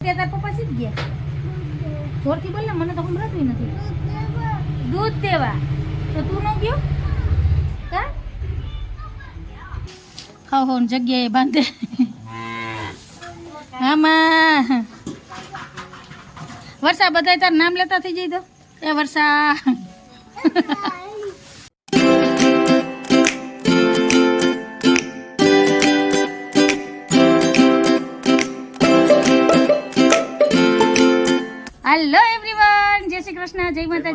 તે તાર પપ્પા સીધ બાંધે. આમાં વર્ષા બધા તાર નામ લેતા થઈ જઈ દો. એ વર્ષા.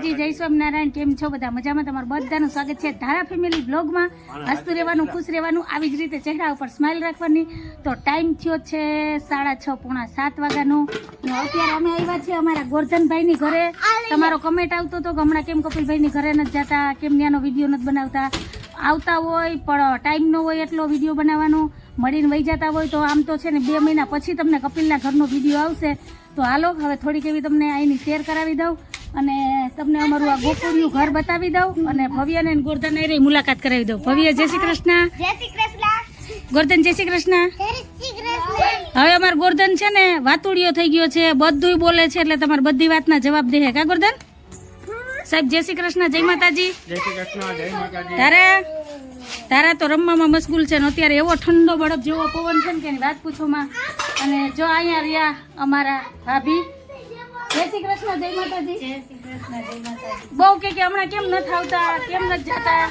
માતાજી જય સ્વામિનારાયણ કેમ છો બધા? મજામાં? તમારું બધાનું સ્વાગત છે ધારા ફેમિલી બ્લોગમાં. હસતું રહેવાનું ખુશ રહેવાનું આવી જ રીતે ચહેરા ઉપર સ્માઇલ રાખવાની. તો ટાઈમ થયો છે સાડા છ પોણા સાત વાગ્યાનો. અત્યારે અમે આવ્યા છીએ અમારા ગોરધનભાઈની ઘરે. તમારો કમેન્ટ આવતો હતો કે હમણાં કેમ કપિલભાઈની ઘરે નથી જતા? કેમ ત્યાંનો વીડિયો નથી બનાવતા? આવતા હોય પણ ટાઈમ ન હોય એટલો વીડિયો બનાવવાનો. મળીને વહી જતા હોય તો આમ તો છે ને બે મહિના પછી તમને કપિલના ઘરનો વીડિયો આવશે. તો હાલો હવે થોડીક એવી તમને અહીંની શેર કરાવી દઉં. અને તમને અમારું આ ગોકુળનું ઘર બતાવી દઉં અને ભવ્યને અને ગોરધન એ મુલાકાત કરાવી દઉં. ભવ્ય જય શ્રી કૃષ્ણ. જય શ્રી કૃષ્ણ. ગોરધન જય શ્રી કૃષ્ણ. જય શ્રી કૃષ્ણ. હવે અમાર ગોરધન છે ને વાતુડિયો થઈ ગયો છે બધુંય બોલે છે એટલે તમારે બધી વાતના જવાબ દે કા ગોરધન? સાહેબ જય શ્રી કૃષ્ણ જય માતાજી. જય શ્રી કૃષ્ણ જય માતાજી. તારા? તારા તો રમવામાં મશગુલ છે ને અત્યારે એવો ઠંડો બળપ જેવો પવન છે ને કે એની વાત પૂછોમાં. અને જો અહીંયા રહ્યા અમારા ભાભી જય શ્રી કૃષ્ણ જય માતાજી. બહુ કે કે હમણાં કેમ નથી આવતા કેમ નથી જતા?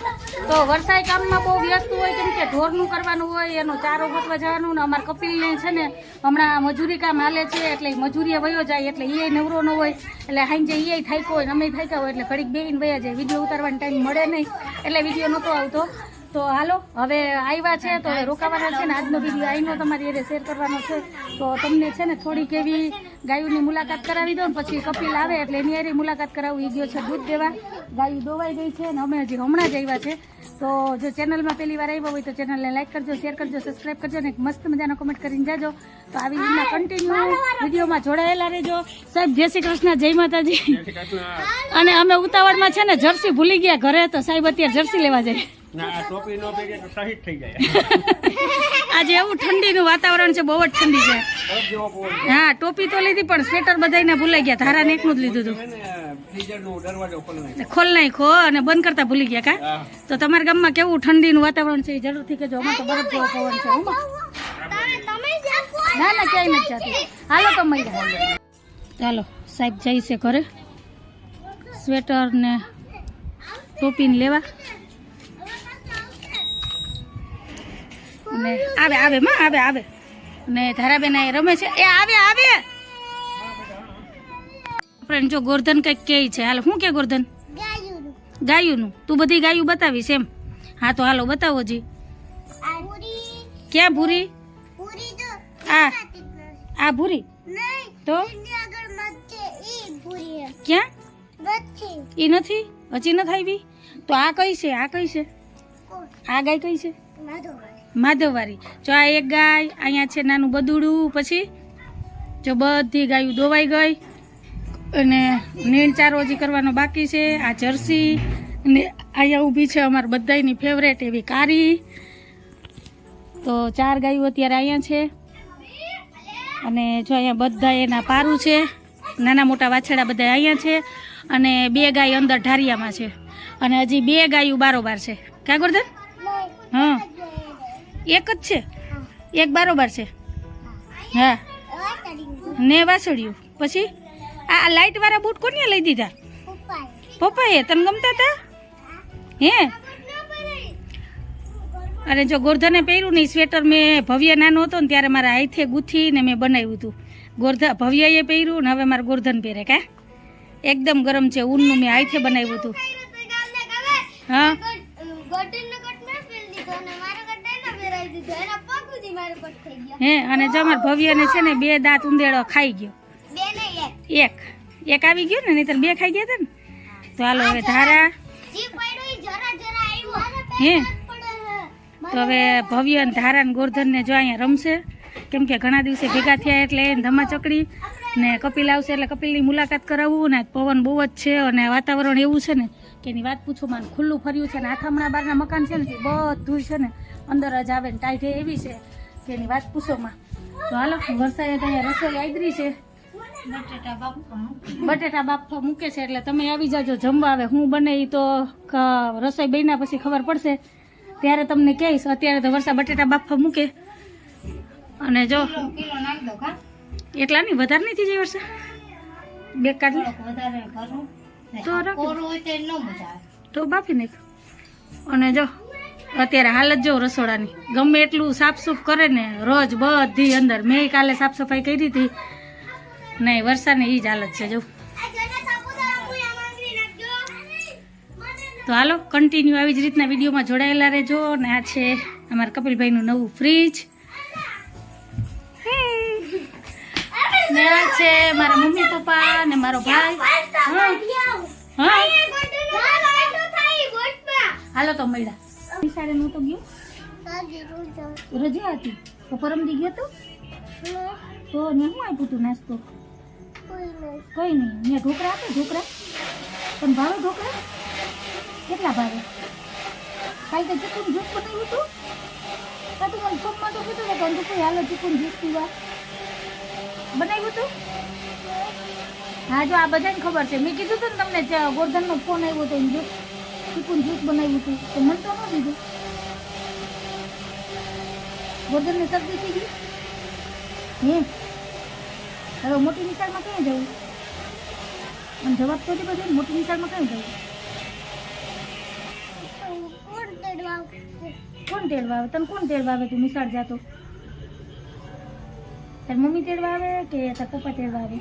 તો વરસાદ કામમાં બહુ વ્યસ્ત હોય કેમ કે ઢોરનું કરવાનું હોય એનો ચારો ગોતવા જવાનું ને અમારા કપિલને છે ને હમણાં મજૂરી કામ હાલે છે એટલે મજૂરીએ વયો જાય એટલે એ નવરો ન હોય એટલે હાંજે એ થાય હોય ને અમે થાક્યા હોય એટલે ઘડીક બેહીને વયા જાય. વીડિયો ઉતારવાનો ટાઈમ મળે નહીં એટલે વીડિયો નહોતો આવતો. તો હાલો હવે આવ્યા છે તો હવે રોકાવાના છે ને આજનો વીડિયો આઈનો તમારી એને શેર કરવાનો છે. તો તમને છે ને થોડીક એવી ગાયોની મુલાકાત કરાવી દો ને પછી કપિલ આવે એટલે એની હારી મુલાકાત કરાવવી ગયો છે દૂધ દેવા. ગાયું દોવાઈ ગઈ છે અને અમે હજી હમણાં જ આવ્યા છે. તો જો ચેનલમાં પહેલી વાર આવ્યા હોય તો ચેનલને લાઈક કરજો શેર કરજો સબસ્ક્રાઈબ કરજો ને મસ્ત મજાનો કમેન્ટ કરીને જાજો. તો આવી રીતના કન્ટિન્યુ વિડીયોમાં જોડાયેલા રહેજો. સાહેબ જય શ્રી કૃષ્ણ જય માતાજી. અને અમે ઉતાવળમાં છે ને જર્સી ભૂલી ગયા ઘરે તો સાહેબ અત્યારે જર્સી લેવા જાય. ના નો આજે એવું ઠંડીનું વાતાવરણ છે બહુ જ ઠંડી છે. હા ટોપી તો લીધી પણ સ્વેટર બધાને ભૂલાઈ ગયા ધારાને એકનું જ લીધું હતું. ખોલ નહીં નો નાખો અને બંધ કરતા ભૂલી ગયા કા? તો તમારા ગામમાં કેવું ઠંડીનું વાતાવરણ છે એ જરૂરથી કહેજો. અમારે તો બરફ જેવો પવન છે ના ના ક્યાંય નથી જતી હાલો તો મળી ચાલો સાહેબ જાય છે ઘરે. સ્વેટર ને ટોપીને લેવા. અને આવે આવે માં આવે આવે. અને ધારાબેન આ રમે છે. એ આવે આવે. ફ્રેન્ડ જો ગોરધન કંઈક કે છે. હાલ શું કે ગોરધન? ગાયું ગાયુંનું. તું બધી ગાયું બતાવીશ એમ. હા તો હાલો બતાવો જી. ક્યાં ભૂરી? આ આ ભૂરી? તો? ક્યાં? એ નથી? હજી નથી આવી? તો આ કઈ છે? આ કઈ છે? આ ગાય કઈ છે? માધવવારી. જો આ એક ગાય અહીંયા છે નાનું બદુડું પછી જો બધી ગાયું દોવાઈ ગઈ અને નીણ ચારો હજી કરવાનો બાકી છે આ જર્સી ને અહીંયા ઊભી છે અમારી બધાની ફેવરેટ એવી કારી. તો ચાર ગાયું અત્યારે અહીંયા છે અને જો અહીંયા બધા એના પારું છે નાના મોટા વાછડા બધા અહીંયા છે અને બે ગાય અંદર ઢારિયામાં છે. અને હજી બે ગાયું બારોબાર છે. ક્યાં ગોરધન હા. એક જ છે? એક બરોબર છે? હા? ને વાસળિયું. પછી? આ લાઈટ વાળા બૂટ કોને લઈ દીધા? પપ્પાએ. તને ગમતા હતા હે? અરે જો ગોરધને પહેર્યું ને સ્વેટર મેં ભવ્ય નાનો હતો ને ત્યારે મારા હાથે ગૂંથીને મેં બનાવ્યું હતું. ગોરધા ભવ્યએ પહેર્યું ને હવે મારે ગોરધન પહેરે કા? એકદમ ગરમ છે ઊનનું મેં હાથે બનાવ્યું હતું. હા? હે અને જમર ભવ્ય ભવ્યને છે ને બે દાંત ઉંદેડો ખાઈ ગયો. એક. એક. આવી ગયો ને નહીતર બે ખાઈ ગયા હતા ને? તો હાલો હવે ધારા. હે? તો હવે ભવ્ય અને ધારા ને ગોરધન ને જો અહીંયા રમશે. કેમ કે ઘણા દિવસે ભેગા થયા એટલે એને ધમા ચકડી ને કપિલ આવશે એટલે કપિલની મુલાકાત કરાવવું ને પવન બહુ જ છે અને વાતાવરણ એવું છે ને કે એની વાત પૂછો માં ખુલ્લું ફર્યું છે ને આથામણા બારના મકાન છે ને બધું છે ને. અંદર જ આવે ને ટાઈટે એવી છે કે એની વાત પૂછોમાં તો હાલો વરસાદે તો અહીંયા રસોઈ આદરી છે. બટેટા બાફવા મૂકે છે એટલે તમે આવી જાજો જમવા આવે. હું બને એ તો રસોઈ બન્યા પછી ખબર પડશે. ત્યારે તમને કહીશ અત્યારે તો વરસાદ બટેટા બાફવા મૂકે. અને જો એટલા નહીં વધારે નથી જાય વરસાદ? બે કાઢ તો તો બાફી નાખ. અને જો અત્યારે હાલત જો રસોડાની. ગમે એટલું સાફ સૂફ કરે ને, રોજ બધી અંદર. મેં કાલે સાફ સફાઈ કરી હતી. નહીં, વરસાદની એ જ હાલત છે, જો. તો હાલો કન્ટિન્યુ આવી જ રીતના વિડીયોમાં જોડાયેલા રહેજો. ને આ છે અમારા કપિલભાઈનું નવું ફ્રીજ ને આ છે મારા મમ્મી પપ્પા ને મારો ભાઈ. હા. હાલો તો મળ્યા. નિશાળે નહોતો ગયો? રજા. હતી. તો પરમદી ગયો તો? તો ને શું આપ્યું તું નાસ્તો? કઈ નહીં. મેં ઢોકળા આપે ઢોકળા. પણ ભાવે ઢોકળા? કેટલા ભાવે? કાલ તો ચીકુન જ્યુસ બનાવ્યું હતું કાં તું મને પપ્પા તો કીધું ને કે કોઈ હાલો ચીકુન જ્યુસ પીવા. બનાવ્યું હતું હા જો આ બધાને ખબર છે. મેં કીધું હતું ને તમને ગોરધનનો ફોન આવ્યો હતો એમ જો. ચીકુનું જ્યુસ બનાવ્યું હતું તો મને તો ન દીધું ગોરધનને શરદી થઈ ગઈ હે હવે મોટી નિશાળમાં ક્યાં જવું અને જવાબ તો હતી બધે મોટી નિશાળમાં ક્યાં જવું કોણ તેડવા આવે તને કોણ તેડવા આવે તું નિશાળ જાતો તાર મમ્મી તેડવા આવે કે તાર પપ્પા તેડવા આવે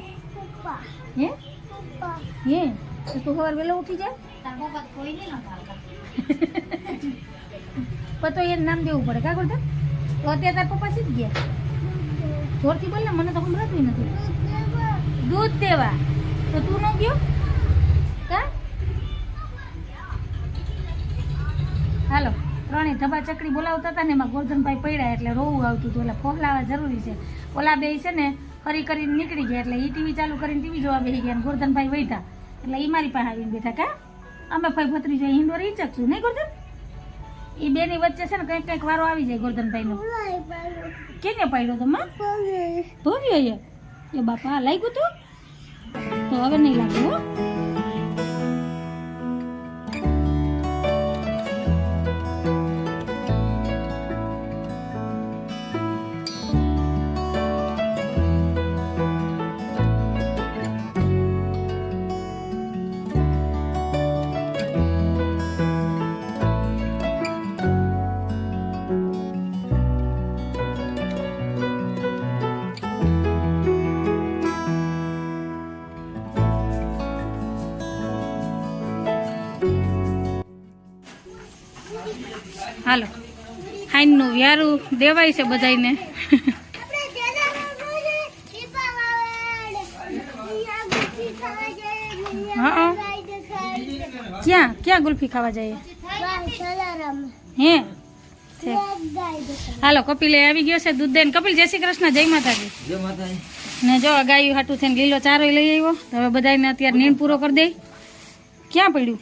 હે હે તો તું સવાર વહેલો ઉઠી જાય પણ તો એને નામ દેવું પડે. કા કરતા તો અત્યારે તાર પપ્પા સીધ ગયા? જોરથી બોલ ને, મને તો સંભળાતું નથી દૂધ દેવા. તો તું ન ગયો? કા? હાલો. ત્રણેય ધબા ચકડી બોલાવતા હતા ને, એમાં ગોરધનભાઈ પડ્યા એટલે રોવું આવતું હતું. એટલે ફોહલાવા જરૂરી છે. ઓલા બે છે ને, ફરી કરીને નીકળી ગયા. એટલે એ ટીવી ચાલુ કરીને ટીવી જોવા બેસી ગયા ગોરધનભાઈ વૈતા એટલે એ મારી પાસે આવીને બેઠા. કા? અમે ભાઈ ભત્રી જોઈએ હિંડોર ઈ ચકશું નહીં ગોરધન? એ બેની વચ્ચે છે ને કંઈક કંઈક વારો આવી જાય ગોરધનભાઈનો. કેને પાડ્યો તો માં? ભવ્ય એ? બાપા લાગ્યું તું? તો હવે નહીં લાગે હાલો. હાઈનનું વ્યારું દેવાય છે બધાયને. હા. ક્યાં ક્યાં ગુલ્ફી ખાવા જઈએ? હે? હાલો કપિલે આવી ગયો છે દૂધ દઈને. કપિલ જય શ્રી કૃષ્ણ જય માતાજી. ને જો ગાયું હાટું થઈને લીલો ચારો લઈ આવ્યો. હવે બધાને અત્યારે નીણ પૂરો કરી દે. ક્યાં પડ્યું?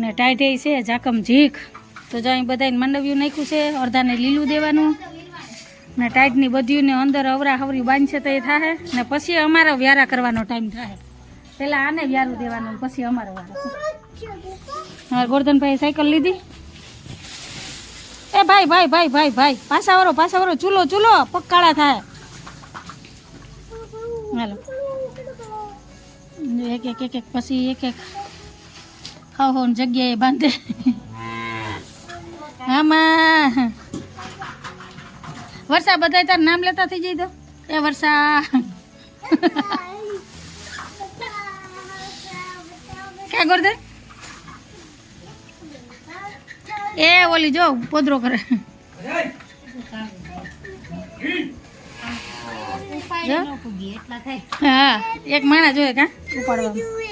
ને ટાઈટે છે જાકમ ઝીક. તો જો અહીં બધાને મંડવ્યું નાખ્યું છે, અડધાને લીલું દેવાનું. ને ટાઈટની બધીને અંદર અવરા હવરી બાંધશે તો એ થાય ને પછી અમારો વ્યારા કરવાનો ટાઈમ થાય પહેલાં આને વ્યારું દેવાનું પછી અમારો વારો હા ગોરધનભાઈ સાયકલ લીધી. એ ભાઈ ભાઈ ભાઈ ભાઈ ભાઈ, પાછા વરો પાછા વરો, ચૂલો ચૂલો પગ કાળા થાય હાલો. એક એક એક એક, પછી એક એક. હાવ હાવ જગ્યાએ બાંધે. આમાં. વર્ષા બધાય તાર નામ લેતા થઈ જઈ દો એ વર્ષા ક્યાં ગોરધન એ ઓલી જો પોદરો કરે. હા એક માણા જોઈએ કા? ઉપાડવા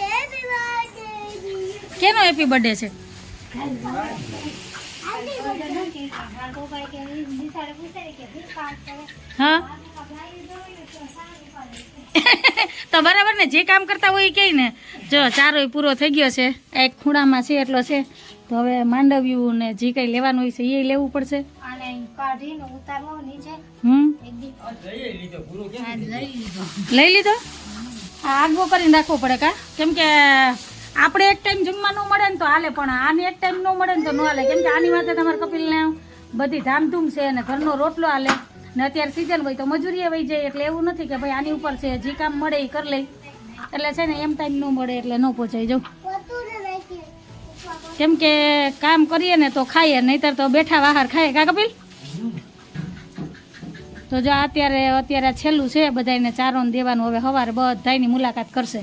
કેનો હેપી બર્થડે છે? હા? તો બરાબર ને જે કામ કરતા હોય એ કહે ને. જો ચારો પૂરો થઈ ગયો છે. એક ખૂણામાં છે એટલો છે. તો હવે માંડવ્યું ને જે કંઈ લેવાનું હોય છે એ લેવું પડશે. કાઢીને ઉતારવો નીચે. હમ? લઈ લીધો? આ આગવો કરીને રાખવો પડે કા? કેમ કે આપણે એક ટાઈમ જમવાનું મળે ને તો હાલે, પણ આને એક ટાઈમ ન મળે ને તો ન હાલે. કેમ કે આની માટે તમારે કપિલને બધી ધામધૂમ છે અને ઘરનો રોટલો હાલે. ને અત્યારે સિઝન હોય તો મજૂરીએ વહી જાય, એટલે એવું નથી કે ભાઈ આની ઉપર છે, જે કામ મળે એ કરી લઈ એટલે છે ને એમ ટાઈમ ન મળે એટલે ન પહોંચાય. જો. કેમ કે કામ કરીએ ને તો ખાઈએ, નહીતર તો બેઠા વાહાર ખાઈએ કા કપિલ? તો જો અત્યારે અત્યારે છેલ્લું છે બધાને ચારોને દેવાનું. હવે સવારે બધાની મુલાકાત કરશે.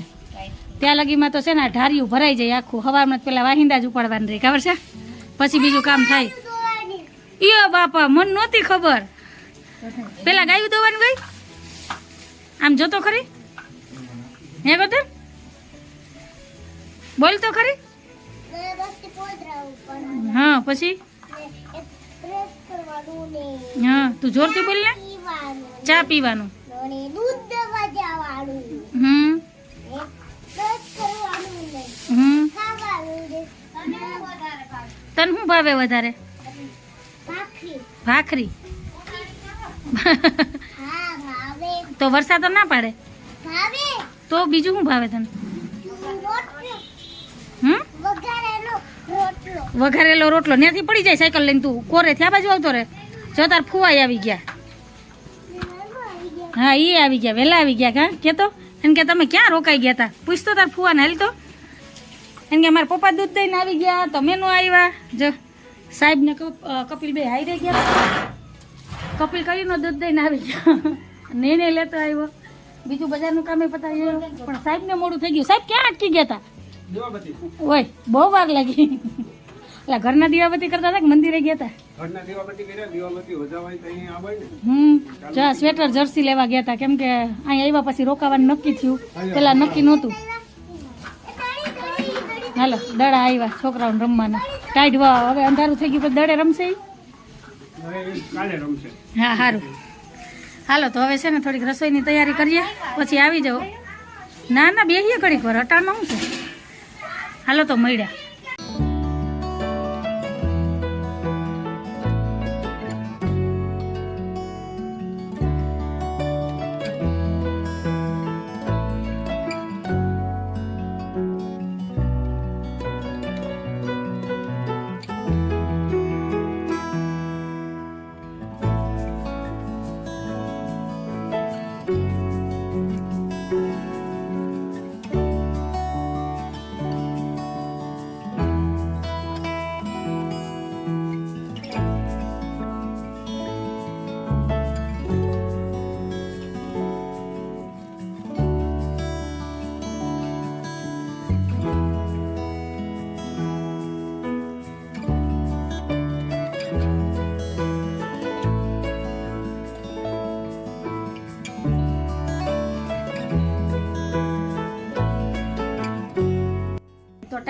ત્યાં લગીમાં તો છે ને ઢારિયું ભરાઈ જાય આખું. હવામાં જ પેલા વાહિંદા જ ઉપાડવાની રહી ખબર છે? પછી બીજું કામ થાય. ઈયો બાપા મન નહોતી ખબર. પેલા ગાયું દોવાનું ગઈ? આમ જોતો ખરી? હે ગોતમ બોલ તો ખરી? હા પછી? હા તું જોરથી બોલ ને. ચા પીવાનું. હમ. તને શું ભાવે વધારે? ભાખરી. તો વરસાદ તો ના પાડે? તો બીજું શું ભાવે તને? હમ? વઘારેલો રોટલો. ત્યાંથી પડી જાય સાયકલ લઈને તું. કોરે થયા બાજુ આવતો રે. જો તાર ફુવાઈ આવી ગયા. હા એ આવી ગયા. વહેલા આવી ગયા કાં? કેતો? એમ કે તમે ક્યાં રોકાઈ ગયા હતા પૂછતો તાર ફુવાને હાલ તો. એમ કે મારા પપ્પા દૂધ દઈને આવી ગયા તમે નો આવ્યા જો સાહેબ ને કપિલ બે હાઈ રહી ગયા. કપિલ કયું દૂધ દઈને આવી ગયો. ને ને લેતો આવ્યો બીજું બજારનું કામે પતાવ્યું પણ સાહેબ ને મોડું થઈ ગયું. સાહેબ ક્યાં અટકી ગયા હતા ઓય બહુ વાર લાગી. એટલે ઘરના દીવાબત્તી કરતા હતા કે મંદિરે ગયા હતા અહીંયા સ્વેટર જર્સી લેવા ગયા હતા કેમ કે અહીં આવ્યા પછી રોકાવાનું નક્કી થયું. પેલા નક્કી નહોતું. હાલો, દડા આવ્યા છોકરાઓને રમવાના. ટાઈટ વા હવે અંધારું થઈ ગયું પછી દડે રમશે હા સારું હાલો, તો હવે છે ને થોડીક રસોઈની તૈયારી કરીએ, પછી આવી જાઓ. ના ના, બેહીએ ઘડીક વાર. અટાણમાં શું છે? હાલો, તો મળ્યા.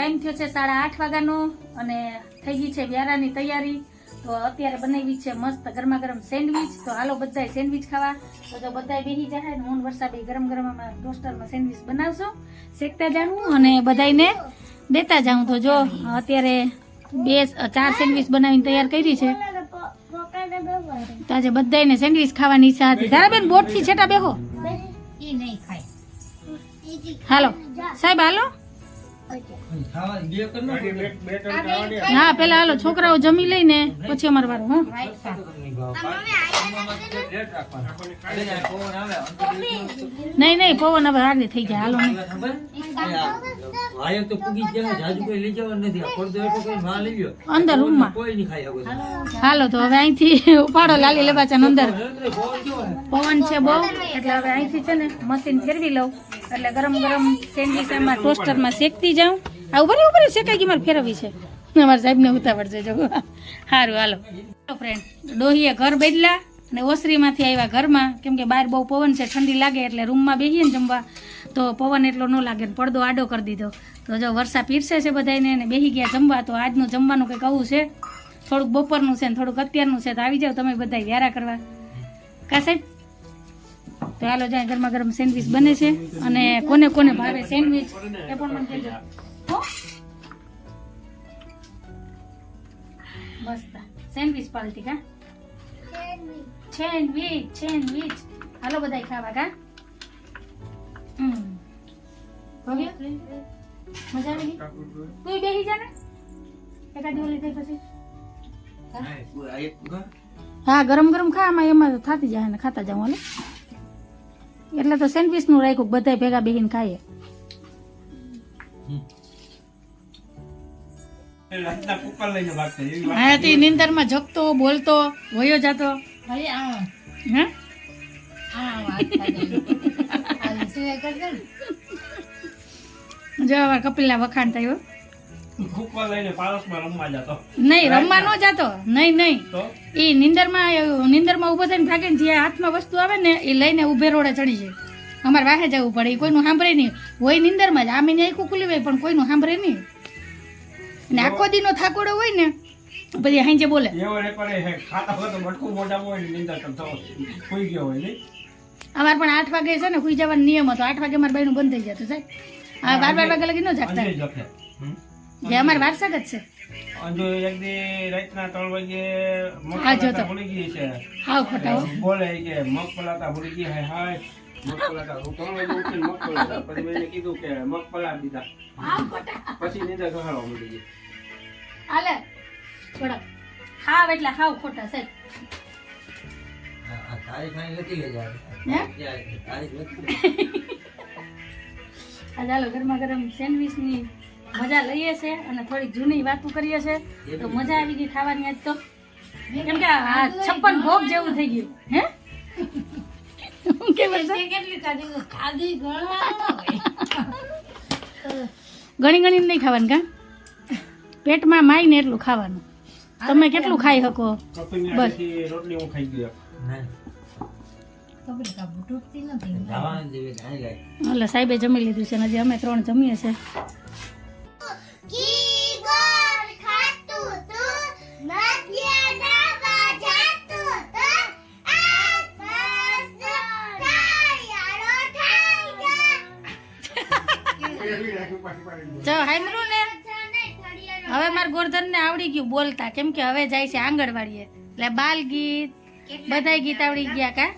ટાઈમ થયો છે સાડા આઠ વાગ્યાનો અને થઈ ગઈ છે વ્યારાની તૈયારી. તો અત્યારે બનાવી છે મસ્ત ગરમા ગરમ સેન્ડવિચ. તો હાલો બધાય સેન્ડવિચ ખાવા. તો જો બધાય બેસી જાય ને હું વર્ષા બે ગરમ ગરમ અમારા ટોસ્ટરમાં સેન્ડવિચ બનાવશો. શેકતા જાણું અને બધાયને દેતા જાઉં. તો જો અત્યારે બે ચાર સેન્ડવિચ બનાવીને તૈયાર કરી છે. તો આજે બધાયને સેન્ડવિચ ખાવાની ઈચ્છા હતી તારા બેન બોટથી છેટા બેહો. એ નહીં ખાય. હાલો. સાહેબ હાલો. હા પેલા હાલો છોકરાઓ જમી લઈને પછી અમારે વાર હો. નહીં નહીં પવન હવે હારી થઈ જાય. હાલો નહીં આયક તો પૂગી જાય જાજુ કોઈ લઈ જવાનું નથી. આ પડદો એટલો કોઈ માં લઈ ગયો અંદર રૂમમાં. કોઈ નહીં ખાઈ આગળ હાલો તો હવે અહીંથી ઉપાડો લાલી લેવાચાને અંદર. પવન છે બહુ એટલે હવે અહીંથી છે ને મશીન ફેરવી લઉં. એટલે ગરમ ગરમ સેન્ડવીચ એમાં ટોસ્ટરમાં શેકતી જાઉં. આ ઉપર ઉપર શેકાઈ ગઈ મારે ફેરવવી છે? અમારા સાહેબને ઉતાવળ છે જો. સારું હાલો. ફ્રેન્ડ ડોહીએ ઘર બદલા અને ઓસરીમાંથી આવ્યા ઘરમાં, કેમ કે બહાર બહુ પવન છે, ઠંડી લાગે એટલે રૂમમાં બેસીએ ને જમવા. તો પવન એટલો ન લાગે ને પડદો આડો કરી દીધો. તો જો વરસા પીરસે છે બધાને ને બેસી ગયા જમવા, તો આજનું જમવાનું કંઈક આવું છે. થોડુંક બપોરનું છે ને થોડુંક અત્યારનું છે, તો આવી જાઓ તમે બધા વ્યારા કરવા. કા સાહેબ? તો હાલો જાય ગરમા ગરમ સેન્ડવિચ બને છે અને કોને કોને ભાવે સેન્ડવિચ? એ પણ મને કહેજો. મસ્ત સેન્ડવિચ પાલતી કા? સેન્ડવીચ. સેન્ડવીચ હાલો બધાય ખાવા કા? મજા આવી ગઈ? તું બેસી જા ને. એકાદી ઓલી થઈ પછી. હા ગરમ ગરમ ખા આમાં એમાં તો થાતી જાય ને ખાતા જાઉં હાલે. એટલે તો સેન્ડવીચનું રાખ્યું બધા ભેગા બેહીને ખાઈએ. હા તે નિંદરમાં જગતો બોલતો વયો જાતો. ભાઈ આ હે આ વાત કરે આ શું કરશે ને જો હવે કપિલા વખાણ થયો કુકર લઈને પારસમાં રમવા જતો નહીં રમવા નો જાતો નહીં નહીં એ નિંદરમાં નિંદરમાં ઊભો થઈને ભાગે ને જે હાથમાં વસ્તુ આવે ને એ લઈને ઊભે રોડે ચડી જાય અમારે વાહે જવું પડે એ કોઈનું સાંભળે નહીં હોય નિંદરમાં જ આમીને આખું ખુલ્લી હોય પણ કોઈનું સાંભળે નહીં ને આખો દીનો થાકોડો હોય ને પછી હાંજે બોલે. એવો રેકોર્ડ હે ખાતા હોય તો મટકું મોઢામાં હોય નિંદર કરતો કોઈ ગયો હોય ને અમારે પણ આઠ વાગે છે ને સુઈ જવાનો નિયમ હતો. આઠ વાગે અમારે બાઈનું બંધ થઈ જતું સાહેબ. હવે બાર બાર વાગે લગી ન જાગતા. જે અમારે વારસાગત છે. અંજો એક દી રાતના ત્રણ વાગે જોતો. ભૂલી ગઈ છે. હાવ ખોટા બોલે કે મગપલાતા ભૂલી ગઈ હે હાય. મગ હું ત્રણ વાગે ઉઠીને પછી મેં કીધું કે મગ પલા દીધા. પછી નીંદર ઘસાડવા મળી ગઈ. હાલે. થોડાક. હાવ એટલે હાવ ખોટા સાહેબ તારીખ લખી લેજે. હે? આ ચાલો ગરમા ગરમ સેન્ડવીચની મજા લઈએ છે અને થોડીક જૂની વાતો કરીએ છે. તો મજા આવી ગઈ ખાવાની આજ તો. કેમ કે આ છપ્પન ભોગ જેવું થઈ ગયું. હે? કેવું છે? કેટલી ખાધી ખાધી ગણી ગણીને નહીં ખાવાનું કા? પેટમાં માય ને એટલું ખાવાનું. તમે કેટલું ખાઈ શકો? બસ. રોટલી હું ખાઈ ગયો. એટલે સાહેબે જમી લીધું છે હજી અમે ત્રણ જમીએ છે જો હાઈમરું ને? હવે મારા ગોરધન ને આવડી ગયું બોલતા કેમ કે હવે જાય છે આંગણવાડીએ. એટલે બાલ ગીત બધાય ગીત આવડી ગયા કા?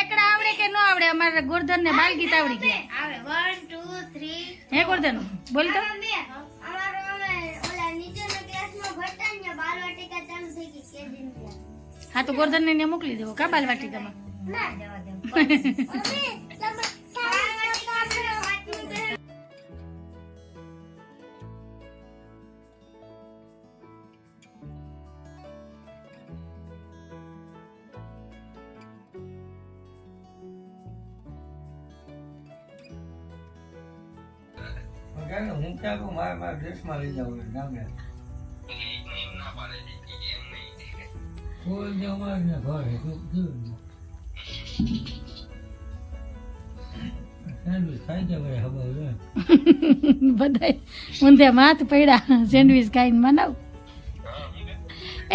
એકડા આવડે કે ન આવડે? અમારા ગોરધન ને બાલ ગીત આવડી ગયા. વન ટુ થ્રી હે ગોરધન બોલ તો. હા તો ગોરધન ને મોકલી દેવો કા બાલવાટિકામાં? કે હું ક્યાં કહું? મારે મારા દેશમાં લઈ જવું ગામડે કોઈ જે અમારે ઘર હે તો કેવું ને? સેન્ડવીચ ખાઈ ગયા ભાઈ ખબર છે બધાય ઊંધે માથ પડ્યા. સેન્ડવીચ ખાઈને મનાવ.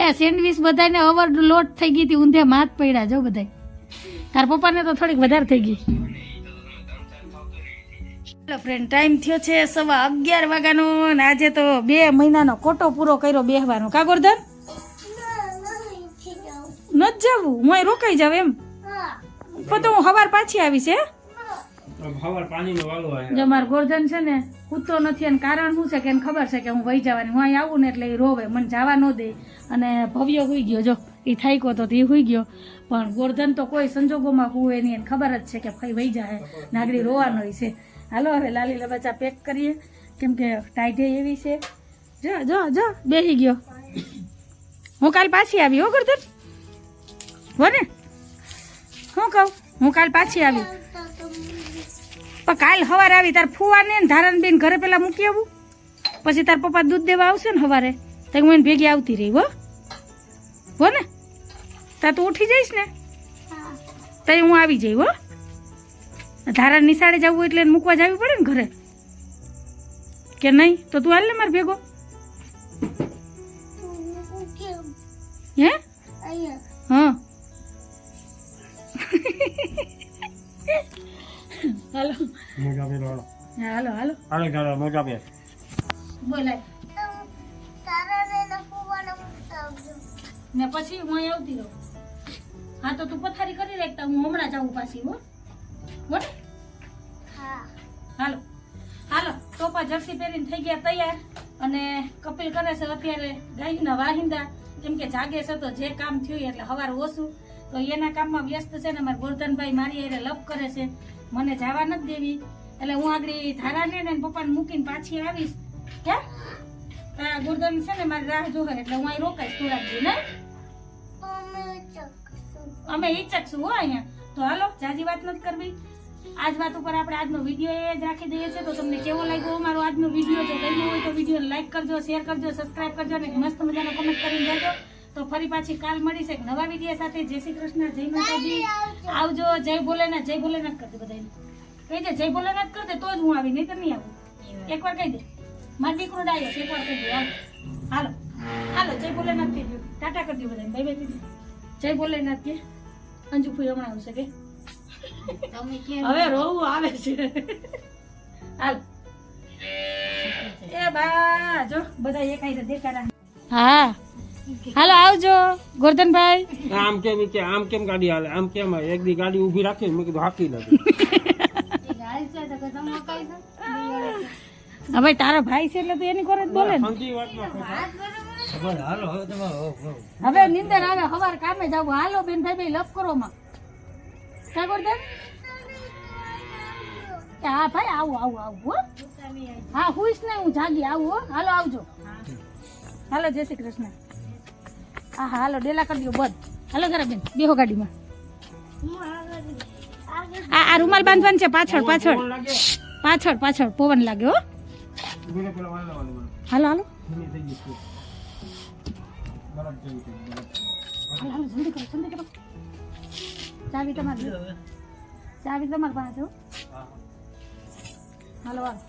એ સેન્ડવીચ બધાને ઓવર લોટ થઈ ગઈ હતી, ઊંધે માથ પડ્યા જો બધાય. તાર પપ્પાને તો થોડીક વધારે થઈ ગઈ. હેલો ફ્રેન્ડ ટાઈમ થયો છે સવા અગિયાર વાગ્યાનો અને આજે તો બે મહિનાનો કોટો પૂરો કર્યો બેહવાનો. કા ગોરધન? ન જ જવું હું અહીં રોકાઈ જાવ એમ. પણ તો હું સવાર પાછી આવીશ હે? હવાર પાણીનો વાલો આવે જો મારો ગોરધન છે ને કૂદતો નથી અને કારણ શું છે કે એને ખબર છે કે હું વહી જવાની. હું અહીં આવું ને એટલે એ રોવે મને જવા ન દે. અને ભવ્ય હોઈ ગયો જો એ થાયકો તો એ હુઈ ગયો. પણ ગોરધન તો કોઈ સંજોગોમાં હુએ નહીં એને ખબર જ છે કે ભાઈ વહી જાય નાગરી રોવાનો છે. હાલો, હવે લાલી લબાચા પેક કરીએ. કેમ કે ટાઈટે એવી છે. જો જો જો બેસી ગયો. હું કાલ પાછી આવી હો ગોરધન હો ને હું કહું, હું કાલ પાછી આવી. પણ કાલ સવારે આવી, તાર ફુવા ને ધારણ બેન ઘરે પેલા મૂકી આવું. પછી તાર પપ્પા દૂધ દેવા આવશે ને સવારે તો હું એને ભેગી આવતી રહી, હો. હો ને તાર તું ઉઠી જઈશ ને? તો હું આવી જઈ, હો. ધારા નિશાળે જવું એટલે મૂકવા જવી પડે ને ઘરે? કે નહીં? તો તું હાલ ને મારે ભેગો. હે? હા. હાલો. હાલો હાલો. હાલો મોજા પે બોલાય. ને પછી હું આવતી રહું. હા, તો તું પથારી કરી રાખતા હું હમણાં જાઉં પાછી, હો. હો હા. હાલો. હાલો ટોપા જર્સી પહેરીને થઈ ગયા તૈયાર. અને કપિલ કરે છે અત્યારે ગાયના વાહિંદા. કેમ કે જાગે છે તો જે કામ થયું એટલે હવાર ઓછું. તો એના કામમાં વ્યસ્ત છે ને મારા ગોરધનભાઈ મારી હારે લપ કરે છે. મને જવા નથી દેવી. એટલે હું આગળ ધારાને ને પપ્પાને મૂકીને પાછી આવીશ. કે તારા ગોરધન છે ને મારી રાહ જોવે એટલે હું અહીં રોકાઈશ થોડાક દી ને અમે ઈચ્છક છું હો અહીંયા. તો હાલો જાજી વાત નથી કરવી. આજ વાત ઉપર આપણે આજનો વીડિયો એ જ રાખી દઈએ છીએ. તો તમને કેવો લાગ્યો? અમારો આજનો વીડિયો જો ગમ્યો હોય તો વીડિયો લાઈક કરજો શેર કરજો સબસ્ક્રાઈબ કરજો અને મસ્ત મજાનો કમેન્ટ કરીને જજો. તો ફરી પાછી કાલ મળીશ એક નવા વીડિયો સાથે. જય શ્રી કૃષ્ણ, જય માતાજી. આવજો, જય ભોલેનાથ જય ભોલેનાથ કરજો બધાને. કહી દે, જય ભોલેનાથ કર દે, તો જ હું આવી નહીં તો નહીં આવું. એકવાર કહી દે. મારી દીકરો ડાયો એકવાર કહી દે. હાલો. હાલો. જય ભોલેનાથ કહી દો. ટાટા કરી બધાને. બાય બાય જય ભોલેનાથ કે. અંજુ ફૂઈ હમણાં આવશે કે? હવે રોવું આવે છે. હાલ. એ બા જો બધા એક આઈ દેખાડા હા. હાલો આવજો ગોરધનભાઈ. આમ કેમ કે આમ કેમ ગાડી હાલે? આમ કેમ એક દી ગાડી ઊભી રાખી મેં કીધું હાકી નથી તારો ભાઈ છે એટલે તું એની કોરે બોલે. હવે નિંદર આવે હવાર કામે જાવ. હાલો બેન ભાઈ ભાઈ લપ કરો માં કા એ હા ભાઈ, આવું આવું આવું, હો. હા હુઈશ ને હું જાગી, આવું, હો. હાલો, આવજો. હાલો, જય શ્રી કૃષ્ણ. હા હા, હાલો, ડેલા કરી દો બંધ. હાલો, જરા બેન, બેહો ગાડીમાં. આ આ રૂમાલ બાંધવાનું છે, પાછળ પાછળ. પાછળ પાછળ, પવન લાગે, હો. હાલો હાલો. હાલો હાલો, જલ્દી કરો જલ્દી કરો. ચાવી તમારી ચાવી તમારી પાસે હાલો હાલો.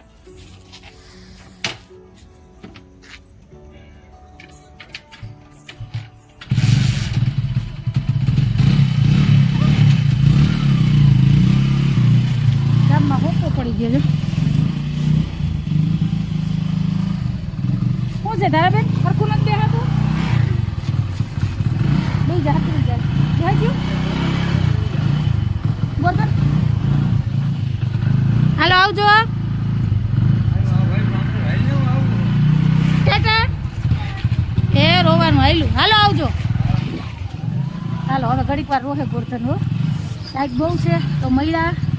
પડી ગયો છે. શું છે તારા બેન હરખું નથી બેહાતું બે જાતું જાય ગયું. હાલો, આવજો. એ રોવાનું હાલ્યું. હાલો, આવજો. હાલો, હવે ઘડીક વાર રોહે ગોરધન હો કાંઈક બહુ છે, તો મળ્યા.